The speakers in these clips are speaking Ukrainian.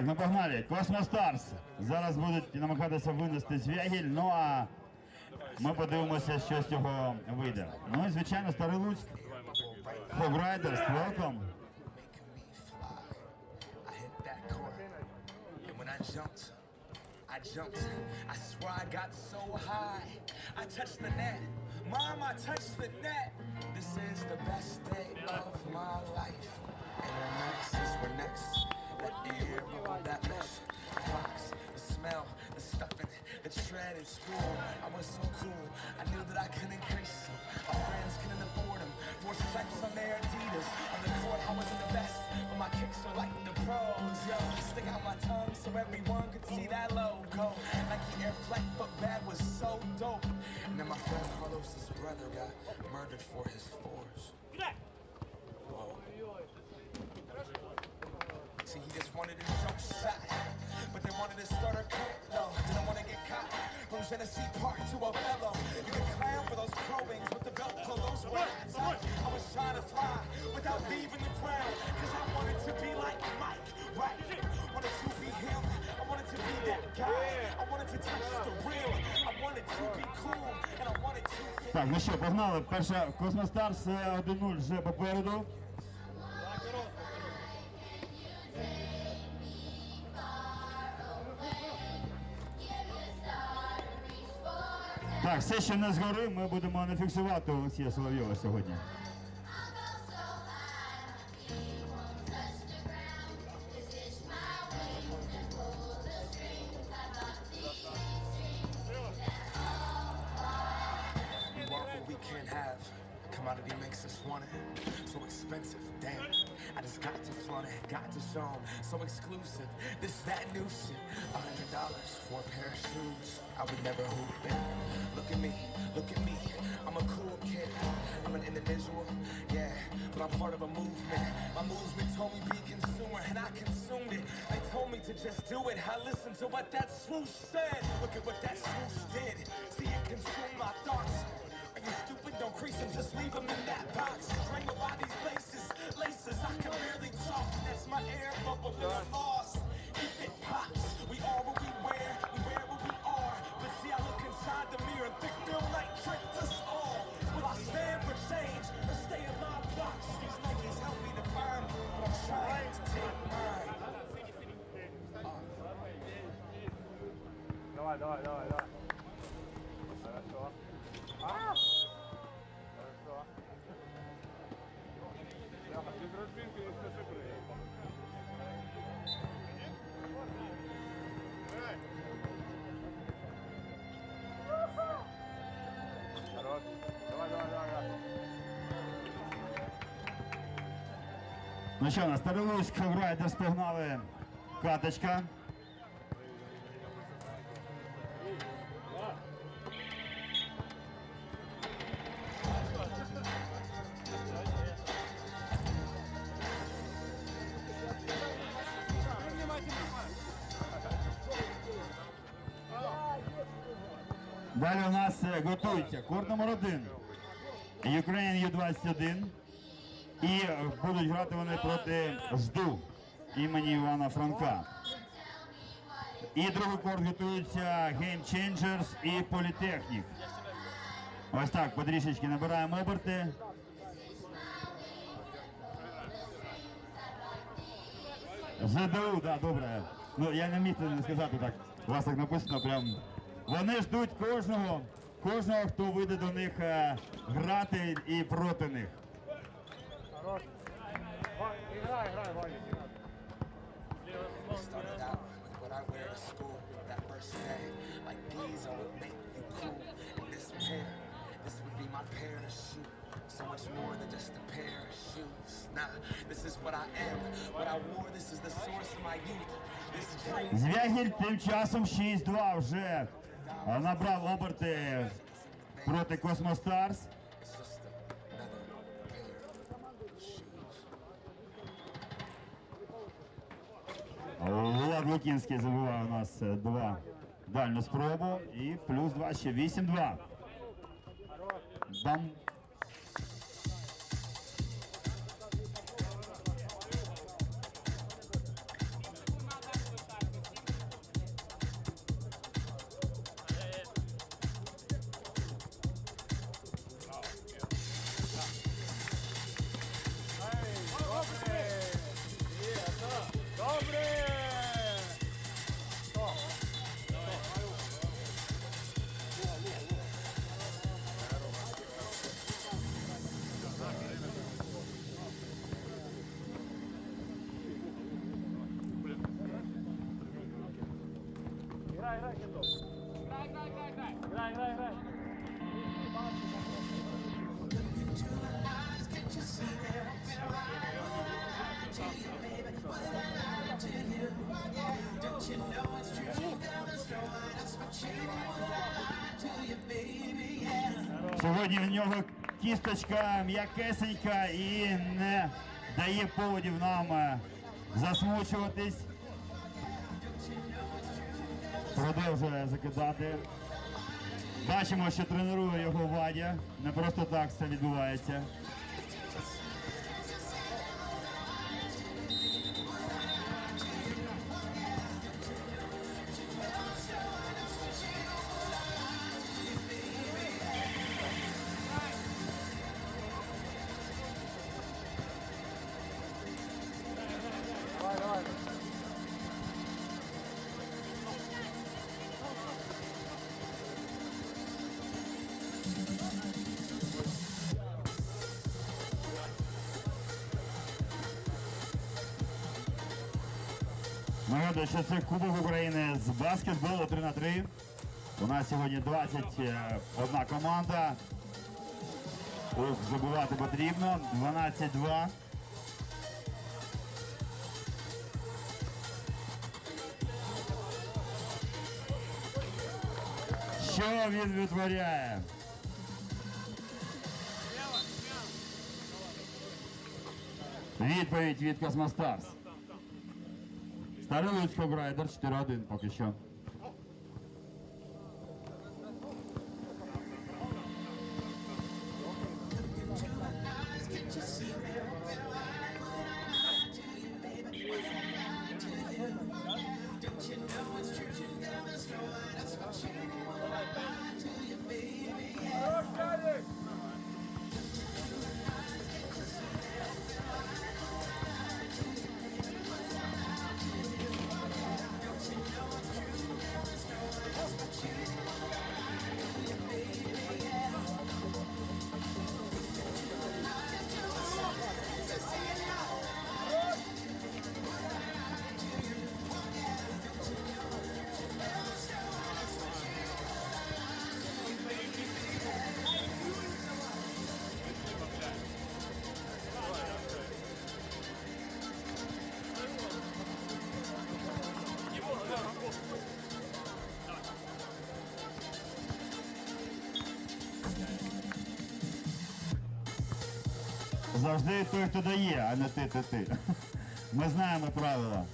Так, ну погнали. Космостарс. Зараз будуть намагатися винести звягіль, ну а ми подивимося, що з цього вийде. Ну і звичайно, Старий Луцьк. Фограйдерс, welcome. I jumped, I swear I got so high. I touched the net. Mom, I touched the net. This is the best day of my life. And the next we're next. That that mesh, the smell, the stuffing, the school. I was so cool. I knew that I couldn't grace them. My friends couldn't afford them. Four stripes on their Adidas. On the court, I wasn't the best, but my kicks are like the pros. Yo, stick out my tongue so everyone could see that logo. Nike Air Flight, but bad was so dope. And then my friend Carlos's brother got murdered for his fours. See, Genesee Park to Othello, you can clown for those pro wings with the belt pull those words. I, I was trying to fly without leaving the ground, cause I wanted to be like Mike, right? Wanted to be him, I wanted to be that guy. I wanted to touch the real, I wanted to be cool, and I wanted to. Так, ну що, погнали. Перша Космостарс е, 1-0 вже попереду. Так, все, що не згори, ми будемо не фіксувати Олексія Соловйова сьогодні. We can't have. Commodity makes us want it. So expensive, damn. I just got to flaunt it, got to show 'em. So exclusive, this that new shit. A hundred dollars for a pair of shoes. I would never hoop it. Look at me, look at me. I'm a cool kid. I'm an individual, yeah, but I'm part of a movement. My movement told me be consumer, and I consumed it. They told me to just do it. I listened to what that swoosh said. Look at what that swoosh did. See it consume my thoughts Are you stupid? Don't crease them, just leave them in that box. Strangled by these laces, laces, I can barely talk. That's my air bubble and I'm lost. If it pops, we are what we wear, we wear what we are. But see, I look inside the mirror and think Bill Knight tricked us all. Will I stand for change or stay in my box? These Nikes help me define, but I'm trying to take mine. Давай, давай, давай, давай. Ну що, на Старилуськ Фограйдерс погнали каточка. Далі у нас е, готується корт номер один. Ukraine U21. І будуть грати вони проти жду імені Івана Франка. І другий корт готується Game Changers і Політехнік. Ось так, потрішечки набираємо оберти. ЗДУ, так, добре. Ну я не міг це не сказати так. У вас так написано прям. Вони ждуть кожного, кожного, хто вийде до них е, грати і проти них. Хорош. Вань, Играй, играй, Ваня. Started out with what I wear to school that first day. Like these are what make you cool. And this pair, this would be my pair to shoot. So much more than just a pair of shoes. Nah, this is what I am. What I wore, this is the source of my youth. This dream. Звягіль тим часом 6-2 вже е, набрав оберти проти Космостарс. It's Влад Лукінський забиває у нас е, два дальню спробу і плюс 2 ще 8-2. Бам. Сьогодні в нього кісточка м'якесенька і не дає поводів нам е, засмучуватись. Продовжує закидати. Бачимо, що тренує його Вадя. Не просто так це відбувається. Що це Кубок України з баскетболу 3 на 3. У нас сьогодні 21 команда. Ох, забувати потрібно. 12-2. Що він витворяє? Відповідь від Космостарс. Старий Луцько Грайдер 4-1 поки що. Завжди той, хто дає, а не ти, ти, ти. Ми знаємо правила.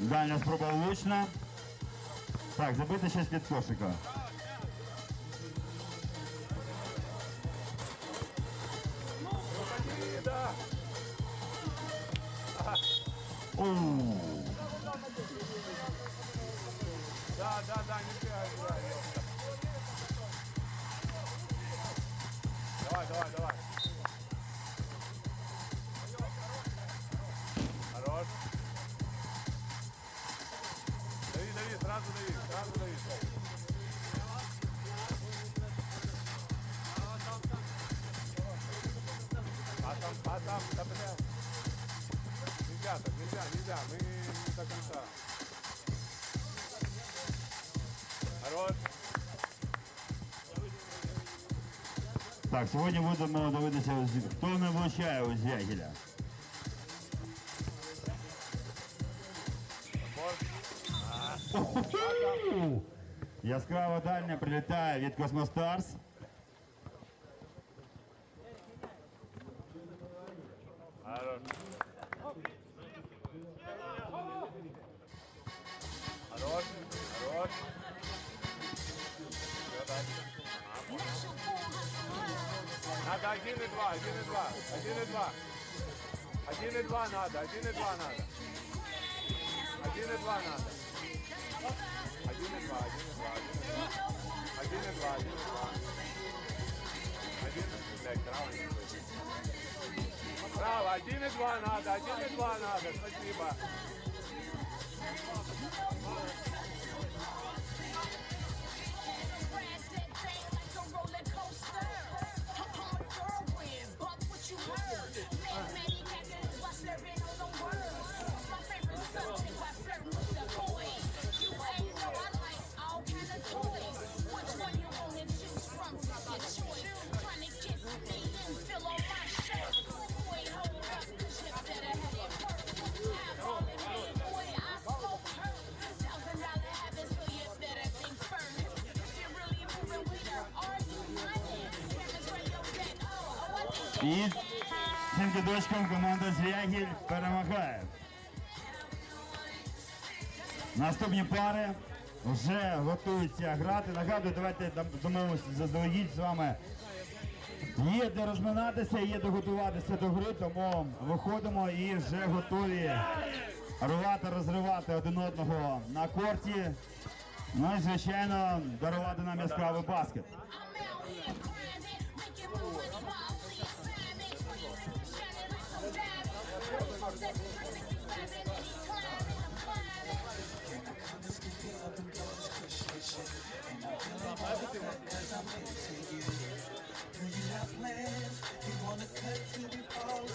Дальня спроба влучна. Так, забити щось під кошика. Да, да, да, не бегай, бегай. Давай, давай, давай. Хорош. Дави, дави, сразу дави, сразу дави. А там, а там, да, бля. Нельзя так, нельзя, нельзя, мы не до конца. Так, сьогодні будемо дивитися, з- хто не влучає у Звягіля. Уху! Яскрава дальня прилітає від Космостарс. Хорош. Хорош, хорош. Всё, дальше. Надо один и два, один и два, один и два. Один и два надо, один и два надо. Один и два надо. Один и два, один и два, один и два. Один и два, один и два. Один, блядь, право не слышу. Браво, один и два надо, один и два надо, спасибо. І цим кидочком команда Звягіль перемагає. Наступні пари вже готуються грати. Нагадую, давайте домовимося заздалегідь з вами. Є де розминатися, є де готуватися до гри, тому виходимо і вже готові рвати, розривати один одного на корті. Ну і звичайно дарувати нам яскравий баскет. something to you. Do you have plans? You wanna cut to the before